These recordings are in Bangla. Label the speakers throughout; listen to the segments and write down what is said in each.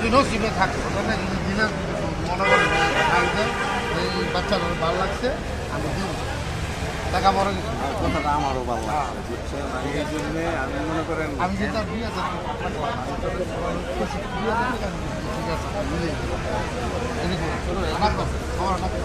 Speaker 1: দিনও শিবে থাকতো মানে যদি দিনে মনে করেন যে থাকবে এই বাচ্চাদের ভালো লাগছে আমি দিব। টাকা বড় কিছু
Speaker 2: কথাটা আমারও ভালো লাগছে। বুঝছেন? আমি এই জন্যে আমি মনে করেন
Speaker 1: আমি যে তার দুই হাজার ঠিক আছে আমার কথা, আমার কথা।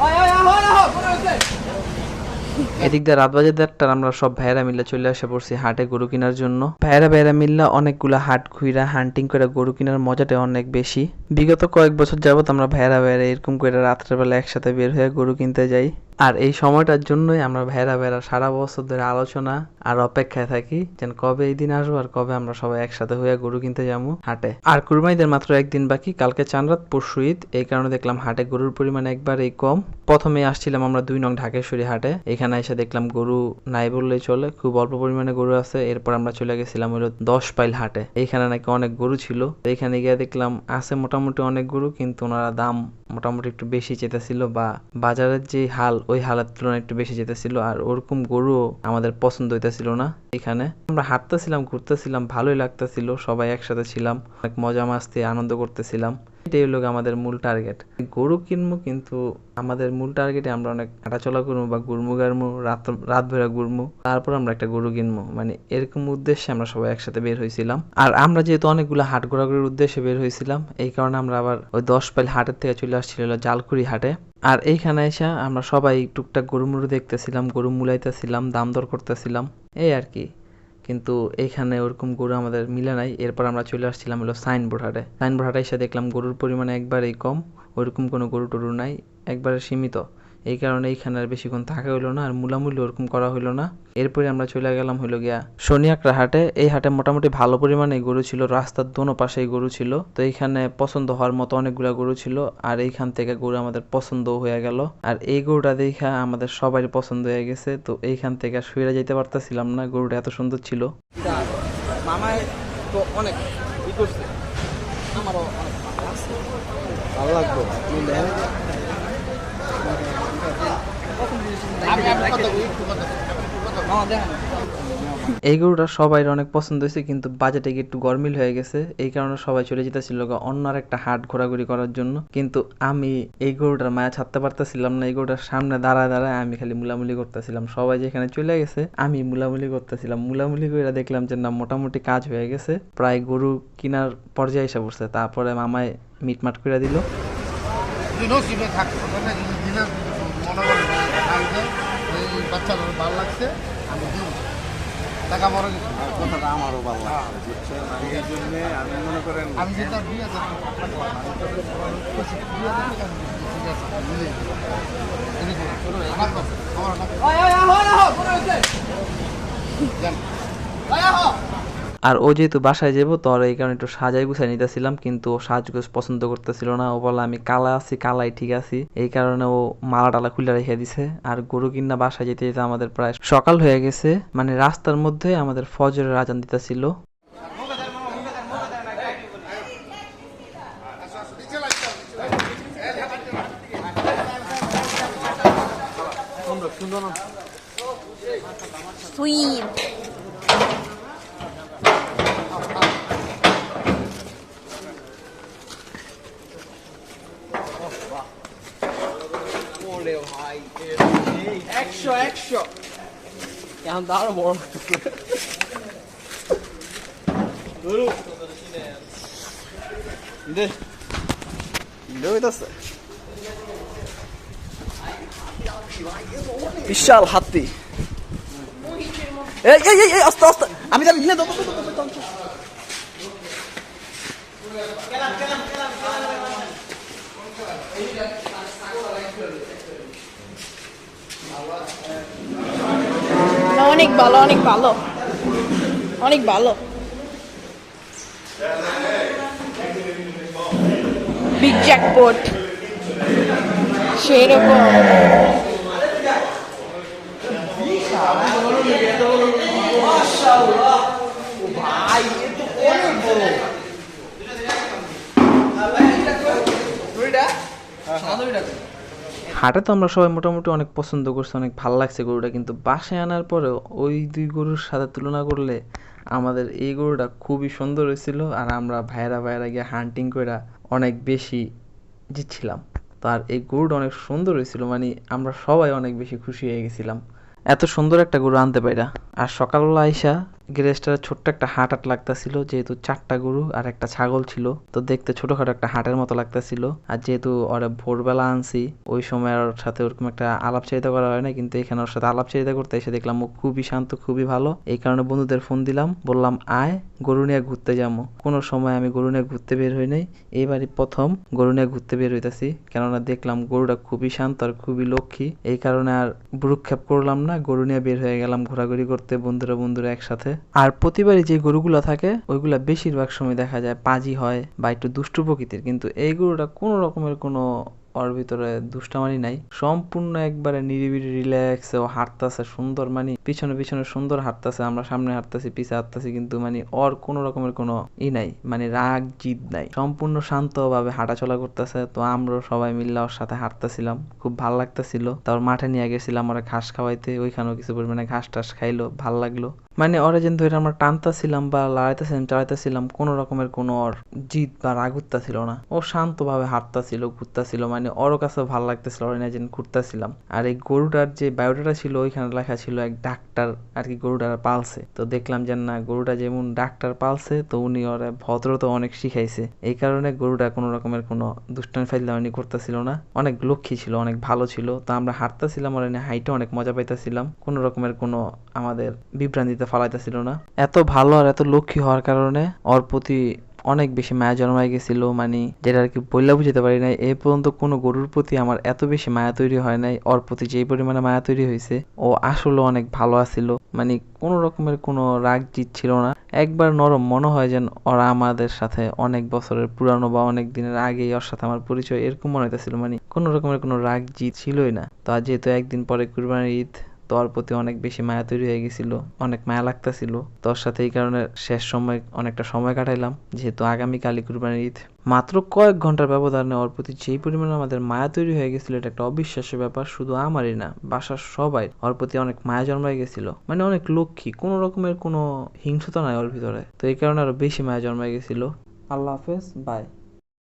Speaker 3: এদিক দিয়ে রাত বাজে দেড়টার আমরা সব ভাইরা মিল্লা চলে আসে পড়ছি হাটে গরু কেনার জন্য। ভাইয়েরা ভাইরা মিল্লা অনেকগুলো হাট ঘুইরা হান্টিং করে গরু কেনার মজাটা অনেক বেশি। বিগত কয়েক বছর যাবত আমরা ভাইয়েরা ভাইয়েরা এরকম করে রাত্রের বেলা একসাথে বের হয়ে গরু কিনতে যাই। আর এই সময়টার জন্যই আমরা ভাইয়েরা ভাইয়েরা সারা বছর ধরে আলোচনা আর অপেক্ষায় থাকি যেন কবে এই দিন আসব আর কবে আমরা সবাই একসাথে হয়ে গরু কিনতে যাব হাটে। আর কুরবানিদের মাত্র একদিন বাকি, কালকে চানরাত, পরশু ঈদ। এই কারণে দেখলাম হাটে গরুর পরিমাণ একবারেই কম। প্রথমে আসছিলাম আমরা দুই নং ঢাকেশ্বরী হাটে। এখানে এসে দেখলাম গরু নাই বললেই চলে, খুব অল্প পরিমাণে গরু আছে। এরপর আমরা চলে গেছিলাম হলো দশ পাইল হাটে। এইখানে নাকি অনেক গরু ছিল। এখানে গিয়ে দেখলাম আছে মোটামুটি অনেক গরু, কিন্তু ওনারা দাম মোটামুটি একটু বেশি চেতেছিল বা বাজারের যে হাল, ওই হালের তুলনায় একটু বেশি যেতেছিল আর ওরকম গরু আমাদের পছন্দ হইতেছিল না এখানে। আমরা হাঁটতেছিলাম, ঘুরতেছিলাম, ভালোই লাগতেছিল, সবাই একসাথে ছিলাম, অনেক মজা মাস্তি আনন্দ করতেছিলাম। এটাই হলো আমাদের মূল টার্গেট গরু কিনবো কিন্তু আমাদের মূল টার্গেটে আমরা অনেক হাঁটাচলা করব বা গুরমু গারমু রাত রাত ভেরা ঘুরমু তারপর আমরা একটা গরু কিনবো। মানে এরকম উদ্দেশ্যে আমরা সবাই একসাথে বের হয়েছিলাম আর আমরা যেহেতু অনেকগুলো হাট ঘোরাঘুরির উদ্দেশ্যে বের হয়েছিলাম এই কারণে আমরা আবার ওই দশ পাইল হাটের থেকে চলে আসছিল জালকুড়ি হাটে। আর এইখানে এসে আমরা সবাই টুকটাক গরু মুরু দেখতেছিলাম, গরু মুলাইতেছিলাম, দাম দর করতেছিলাম। এই আর কি। কিন্তু এইখানে ওরকম গরু আমাদের মিলে নাই। এরপর আমরা চলে আসছিলাম হলো সাইনবোর্ড হাটে। সাইনবোর্ড হাটে এসে দেখলাম গরুর পরিমাণ একবারেই কম, ওরকম কোনো গরু টরু নাই, একবারে সীমিত। এই কারণে এইখানে আর বেশিক্ষণ থাকা হইল না, আর মূলামূল্য ওরকম করা হইল না। এরপরে আমরা চলে গেলাম হইল গিয়া শনিয়াকড়া হাটে। এই হাটে মোটামুটি ভালো পরিমাণে গরু ছিল, রাস্তার দোনো পাশেই গরু ছিল। তো এইখানে পছন্দ হওয়ার মতো অনেকগুলা গরু ছিল, আর এইখান থেকে গরু আমাদের পছন্দ হয়ে গেল। আর এই গরুটা দেখা আমাদের সবারই পছন্দ হয়ে গেছে, তো এইখান থেকে শুয়ে যেতে পারতেছিলাম না, গরুটা এত সুন্দর ছিল।
Speaker 2: মামায় তো অনেক আমারও আপনি নেন
Speaker 1: আমি আমি কথা বলি, একটু কথা বলি, আমি একটু কথা বলি।
Speaker 2: মামা দেখেন
Speaker 3: এই গরুটা সবাই অনেক পছন্দ হয়েছে, কিন্তু বাজেটে গিয়ে একটু গরমিল হয়ে গেছে। এই কারণে সবাই চলে যেতেছিল অন্য আর একটা হাট ঘোরাঘুরি করার জন্য। কিন্তু আমি এই গরুটার মায়া ছাড়তে পারতেছিলাম না, এই গরুটার সামনে দাঁড়ায় দাঁড়ায় আমি খালি মুলামুলি করতেছিলাম। সবাই যেখানে চলে গেছে, আমি মুলামুলি করতেছিলাম। মুলামুলি করে দেখলাম যে, না, মোটামুটি কাজ হয়ে গেছে। প্রায় গরু কেনার পর্যায়ে এসে পড়ছে। তারপরে মামায় মিটমাট করে দিল।
Speaker 1: মানে মনে এই বাচ্চাদের ভালো লাগছে আমি দিব। টাকা বড়
Speaker 2: কথাটা আমারও ভালো লাগছে বুঝছেন? আমি এই জন্যে আমি মনে করেন
Speaker 1: আমি যে তার দুই হাজার দুই ঠিক আছে
Speaker 3: আর ও যেহেতু বাসায় যাব, তো আর এই কারণে একটু সাজাই গুছাই নিতেছিলাম, কিন্তু ও সাজগোজ পছন্দ করতেছিল না। ও বলে, আমি কালা আছি, কালাই ঠিক আছি। এই কারণে ও মালা টালা খুলে রেখে দিছে। আর গরু কিনা বাসায় যেতে যেতে আমাদের প্রায় সকাল হয়ে গেছে। মানে রাস্তার মধ্যে আমাদের ফজরের আজান দিতেছিল।
Speaker 4: Sweet.
Speaker 2: একশো একশো এখন তো আরও বড় বিশাল হাতি এই এই এই, এই আস্তে আস্তে আমি। না
Speaker 4: অনেক ভালো অনেক ভালো। অনেক ভালো। বিগ জ্যাকপট সেরকম
Speaker 2: ভাই এ তো অনেক বড় দুইটা সাদা দুইটা
Speaker 3: হাটে তো আমরা সবাই মোটামুটি অনেক পছন্দ করছি, অনেক ভালো লাগছে গরুটা, কিন্তু বাসায় আনার পরে ওই দুই গরুর সাথে তুলনা করলে আমাদের এই গরুটা খুবই সুন্দর হয়েছিল আর আমরা ভাইরা ভাইরা গিয়ে হান্টিং করে অনেক বেশি জিতছিলাম। তার এই গরুটা অনেক সুন্দর হয়েছিল মানে আমরা সবাই অনেক বেশি খুশি হয়ে গেছিলাম। এত সুন্দর একটা গরু আনতে পাইরা। আর সকালবেলা আইসা গ্যারেজটার ছোট্ট একটা হাট হাট লাগতাছিল, যেহেতু চারটা গরু আর একটা ছাগল ছিল। তো দেখতে ছোটখাটো একটা হাটের মতো লাগতাছিল। আর যেহেতু ওরা ভোরবেলা আনছি, ওই সময় ওর সাথে ওরকম একটা আলাপচারিতা করা হয় না কিন্তু এখানে ওর সাথে আলাপচারিতা করতে এসে দেখলাম ও খুবই শান্ত, খুবই ভালো। এই কারণে বন্ধুদের ফোন দিলাম, বললাম, আয়, গরু নিয়ে ঘুরতে যাব কোনো সময় আমি গরু নিয়ে ঘুরতে বের হই নাই। এইবারই প্রথম গরু নিয়ে ঘুরতে বের হইতাছি, কেননা দেখলাম গরুটা খুবই শান্ত আর খুবই লক্ষ্মী। এই কারণে আর ভ্রুক্ষেপ করলাম না, গরু নিয়ে বের হয়ে গেলাম ঘোরাঘুরি করতে, বন্ধুরা বন্ধুরা একসাথে। আর প্রতিবারই যে গরুগুলা থাকে, ওইগুলা বেশিরভাগ সময় দেখা যায় পাজি হয় বা একটু দুষ্টু প্রকৃতির। কিন্তু এই গরুটা কোনো রকমের কোনো ওর ভিতরে দুষ্টামানি নাই। সম্পূর্ণ একবারে নিরিবিলি রিল্যাক্স ও হাঁটতাছে সুন্দর মানে পিছনে পিছনে সুন্দর হাঁটতাছে, আমরা সামনে হাঁটতাছি, পিছে হাঁটতাছি, কিন্তু মানে ওর কোনো রকমের কোনো ই নাই মানে রাগ, জিদ নাই। সম্পূর্ণ শান্তভাবে হাঁটাচলা করতেছে, তো আমরা সবাই মিলে ওর সাথে হাঁটতেছিলাম। খুব ভালো লাগতেছিল। তারপর মাঠে নিয়ে গেছিলাম ওরা ঘাস খাওয়াইতে, ওইখানেও কিছু পরিমাণে ঘাস টাস খাইলো, ভালো লাগল। মানে ওরা যেন ধরে আমরা টানতাছিলাম বা লড়াইতেছিলাম, চালাইতেছিলাম, কোনো রকমের কোনো ওর জিদ বা রাগ ছিল না। ও শান্তভাবে হাঁটতাছিল, ঘুরতাছিল মানে ওর কাছে ভালো লাগতেছিল, ওরা নিয়ে যেন ঘুরতাছিলাম। আর এই গরুটার যে বায়োডাটা ছিল, ওইখানে লেখা ছিল এক ডাক্তার আর কি গরুটার পালছে তো দেখলাম যে না, গরুটা যেমন ডাক্তার পালছে তো উনি ওরা ভদ্রতা অনেক শিখাইছে। এই কারণে গরুটা কোনো রকমের কোনো দুষ্টামি ফাইলামি করতেছিল না। অনেক লক্ষ্মী ছিল, অনেক ভালো ছিল। তো আমরা হাঁটতেছিলাম, ওরা হাইটে অনেক মজা পাইতেছিলাম। কোনো রকমের কোনো আমাদের বিভ্রান্তিতে ফালাইতেছিল না। এত ভালো আর এত লক্ষ্মী হওয়ার কারণে ওর প্রতি অনেক বেশি মায়া জন্মায় গেছিল মানে যেটা আর কি বললে বুঝতে পারি নাই। এই পর্যন্ত কোনো গরুর প্রতি আমার এত বেশি মায়া তৈরি হয় নাই, ওর প্রতি যেই পরিমাণে মায়া তৈরি হয়েছে, ও আসলে অনেক ভালো আছিল। মানে কোনো রকমের কোনো রাগ জিত ছিল না। একবার নরম মনে হয় যেন ওরা আমাদের সাথে অনেক বছরের পুরানো বা অনেক দিনের আগেই ওর সাথে আমার পরিচয়, এরকম মনে হইতেছিল। মানে কোনো রকমের কোনো রাগ জিত ছিলই না। তো আজ যেহেতু একদিন পরে কুরবানির ঈদ তোর প্রতি অনেক বেশি মায়া তৈরি হয়ে গেছিল, অনেক মায়া লাগতেছিল। তোর সাথে এই কারণে শেষ সময়, অনেকটা সময় কাটাইলাম, যেহেতু আগামী কালী কুরবানির ঈদ। মাত্র কয়েক ঘণ্টার ব্যবধানে ওর প্রতি যেই পরিমাণে আমাদের মায়া তৈরি হয়ে গেছিল, এটা একটা অবিশ্বাস্য ব্যাপার, শুধু আমারই না, বাসার সবাই ওর প্রতি অনেক মায়া জন্মায় গেছিল। মানে অনেক লক্ষ্মী, কোনো রকমের কোনো হিংসতা নাই ওর ভিতরে। তো এই কারণে আরও বেশি মায়া জন্মায় গেছিল। আল্লাহ হাফেজ বাই